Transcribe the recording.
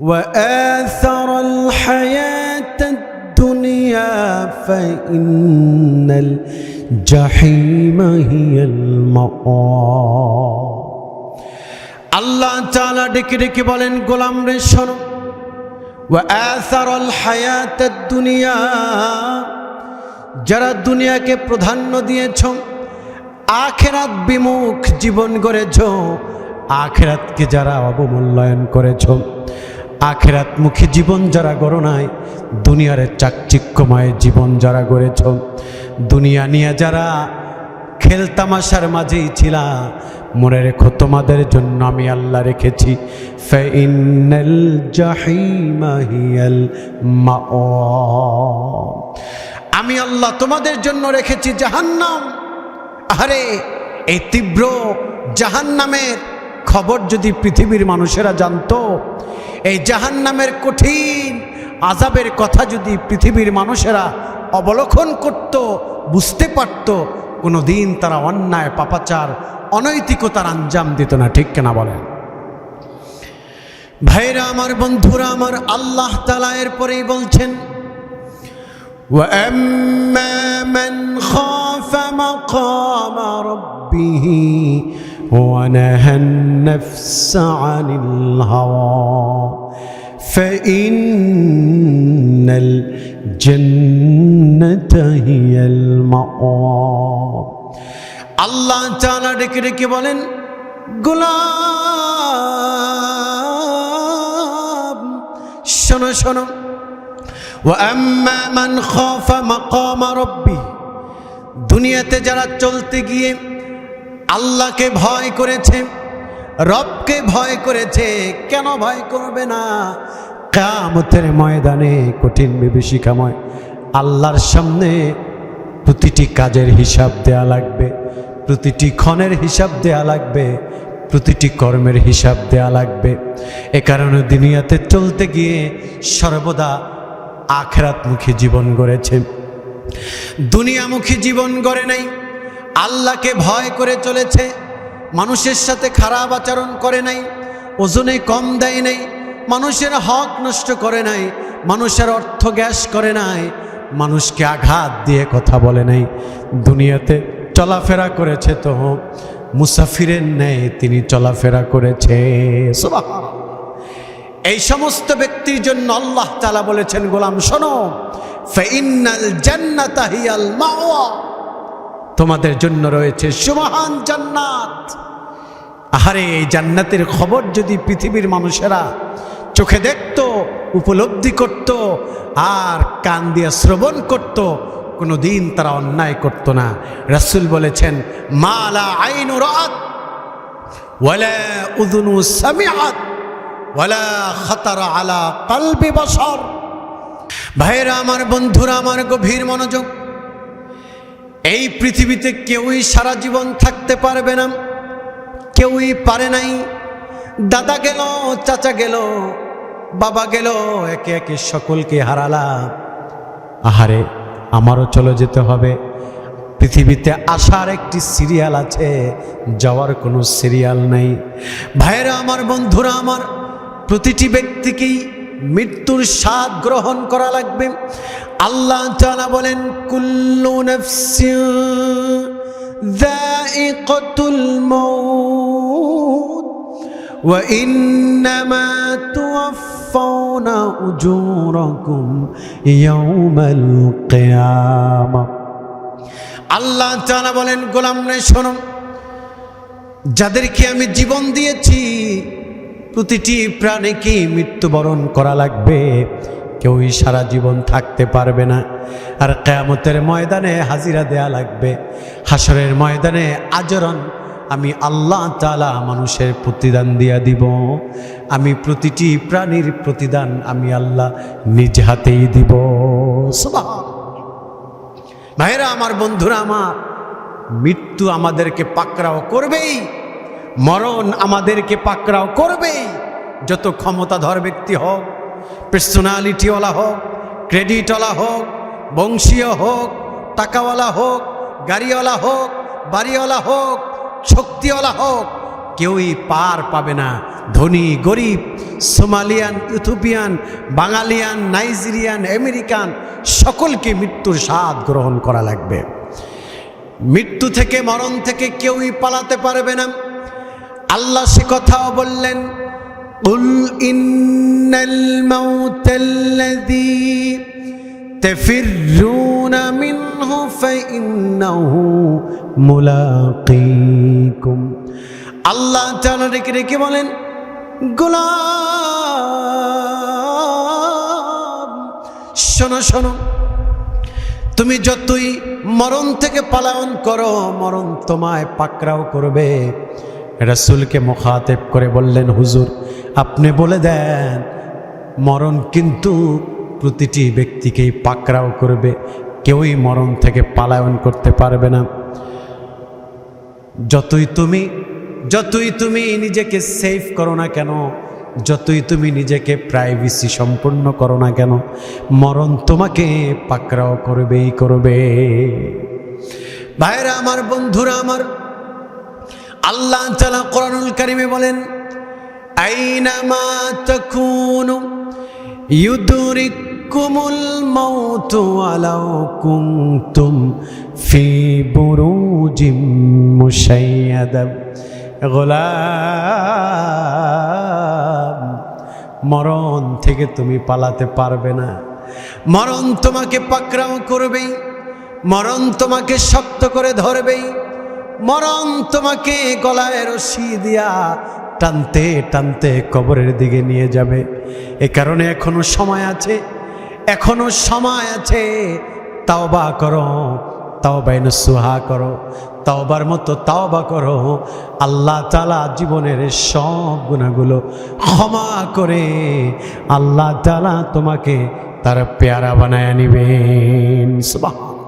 وآثر الحياة الدنيا فإن الجحيم هي المأوى আল্লাহ তাআলা ডেকে ডেকে বলেন গোলাম রে শোনো ওয়াআসারাল হায়াতাদ দুনিয়া যারা দুনিয়াকে প্রাধান্য দিয়েছ আখেরাত বিমুখ জীবন গড়েছ আখেরাতকে যারা অবমূল্যায়ন করেছ আখেরাতমুখী জীবন যারা গড়ো নাই, দুনিয়ার চাকচিক্যময় জীবন যারা গড়েছ, দুনিয়া নিয়ে যারা খেলতামাশার মাঝেই ছিলা, মনে রেখো তোমাদের জন্য আমি আল্লাহ রেখেছি। ফাইনাল জাহিমা হিয়াল মাওয়া। আমি আল্লাহ তোমাদের জন্য রেখেছি জাহান্নাম। আরে এই তীব্র জাহান্নামের খবর যদি পৃথিবীর মানুষেরা জানতো এই জাহান্নামের কঠিন আজাবের কথা যদি পৃথিবীর মানুষেরা অবলোকন করত বুঝতে পারত কোনো দিন তারা অন্যায় পাপাচার অনৈতিকতার আঞ্জাম দিত না ঠিক কেনা বলেন ভাইরা আমার বন্ধুরা আমার আল্লাহ তালা এরপরেই বলছেন وأما من خاف مقام ربه ونهى النفس عن الهوى فإن الجنة هي المأوى আল্লাহ চালা ডেকে ডেকে বলেন গোলাম শোনো শোনো وأما من خاف مقام ربه দুনিয়াতে যারা চলতে গিয়ে আল্লাহকে ভয় করেছে, রবকে ভয় করেছে, কেন ভয় করবে না? কামতের ময়দানে কঠিন বিভীষিকাময় আল্লাহর সামনে প্রতিটি কাজের হিসাব দেয়া লাগবে, প্রতিটি ক্ষণের হিসাব দেয়া লাগবে, প্রতিটি কর্মের হিসাব দেয়া লাগবে। এ কারণে দুনিয়াতে চলতে গিয়ে সর্বদা আখেরাতমুখী জীবন গড়েছে। দুনিয়ামুখী জীবন গড়ে নাই আল্লাহকে ভয় করে চলেছে, মানুষের সাথে খারাপ আচরণ করে নাই, ওজনে কম দেয় নাই, মানুষের হক নষ্ট করে নাই, মানুষের অর্থ গ্যাস করে নাই, মানুষকে আঘাত দিয়ে কথা বলে নাই। দুনিয়াতে চলাফেরা করেছে তো, মুসাফিরের ন্যায় তিনি চলাফেরা করেছে। এই সমস্ত ব্যক্তির জন্য আল্লাহ তালা বলেছেন, গোলাম শোনো ফাইন্নাল জান্নাতা হিয়াল মাওয়া। তোমাদের জন্য রয়েছে সুমহান জান্নাত। আহারে, এই জান্নাতের খবর যদি পৃথিবীর মানুষেরা চোখে দেখত, উপলব্ধি করত, আর কান দিয়ে শ্রবণ করত কোনো দিন তারা অন্যায় করত না। রাসূল বলেছেন, মালা আইনু রাত ওয়ালা উযুনু সামিআত, ওয়ালা খাতার আলা কালবি বসর ভাইরা আমার বন্ধুরা, আমার গভীর মনোযোগ এই পৃথিবীতে কেউই সারা জীবন থাকতে পারবে না। কেউই পারে নাই। দাদা গেল, চাচা গেল, বাবা গেল, একে একে সকলকে হারালাম। আহারে, আমারও চলে যেতে হবে। পৃথিবীতে আসার একটি সিরিয়াল আছে, যাওয়ার কোনো সিরিয়াল নেই। ভাইয়েরা, আমার বন্ধুরা, আমার প্রতিটি ব্যক্তিকেই মৃত্যুর স্বাদ গ্রহণ করা লাগবে। আল্লাহ তাআলা বলেন, কুল্লু কিয়ামা। আল্লাহ বলেন, গোলাম রে শোনো, যাদেরকে আমি জীবন দিয়েছি প্রতিটি প্রাণীকে মৃত্যুবরণ করা লাগবে। কেউই সারা জীবন থাকতে পারবে না। আর কেয়ামতের ময়দানে হাজিরা দেয়া লাগবে। হাসরের ময়দানে আচরণ আমি আল্লাহ তালা মানুষের প্রতিদান দিয়া দিব। আমি প্রতিটি প্রাণীর প্রতিদান আমি আল্লাহ নিজ হাতেই দিব। ভাইরা, আমার বন্ধুরা, আমার মৃত্যু আমাদেরকে পাকড়াও করবেই। মরণ আমাদেরকে পাকড়াও করবেই যত ক্ষমতাধর ব্যক্তি হোক পার্সোনালিটিওয়ালা হোক ক্রেডিটওয়ালা হোক, বংশীয় হোক, টাকাওয়ালা হোক, গাড়িওয়ালা হোক, বাড়িওয়ালা হোক, শক্তিওয়ালা হোক, কেউই পার পাবে না। ধনী, গরিব, Somalian Ethiopian Bangalian, Nigerian, American, সকলকে মৃত্যুর স্বাদ গ্রহণ করা লাগবে। মৃত্যু থেকে মরণ থেকে কেউই পালাতে পারবে না। আল্লাহ সে কথাও বললেন قل إن الموت الذي تفرون منه فإنه ملاقيكم আল্লাহ তাআলা রেখে রেখে বলেন গোলাম শোনো শোনো তুমি যতই মরণ থেকে পালায়ন করো মরণ তোমায় পাকড়াও করবে রাসূলকে মুখাতেব করে বললেন, হুজুর, আপনি বলে দেন, মরণ কিন্তু প্রতিটি ব্যক্তিকেই পাকড়াও করবে, কেউই মরণ থেকে পালায়ন করতে পারবে না। যতই তুমি যতই তুমি নিজেকে সেফ করো না কেন, যতই তুমি নিজেকে প্রাইভেসি সম্পূর্ণ করো না কেন, মরণ তোমাকে পাকড়াও করবেই করবে। ভাইরা, আমার বন্ধুরা, আমার আল্লাহ তালা কোরআনুল কারিমে বলেন ফি মরণ থেকে তুমি পালাতে পারবে না। মরণ তোমাকে পাকড়াও করবেই, মরণ তোমাকে শক্ত করে ধরবেই। মরণ তোমাকে গলায় রশি দিয়া টানতে টানতে কবরের দিকে নিয়ে যাবে। এ কারণে এখনও সময় আছে, এখনও সময় আছে। তাওবা করো তাও তাওবাইন সুহা করো, তাওবার মতো তাওবা করো। আল্লাহ তালা জীবনের সব গুণাগুলো ক্ষমা করে আল্লাহ তালা তোমাকে তার পেয়ারা বানায় নিবেন। সুবহান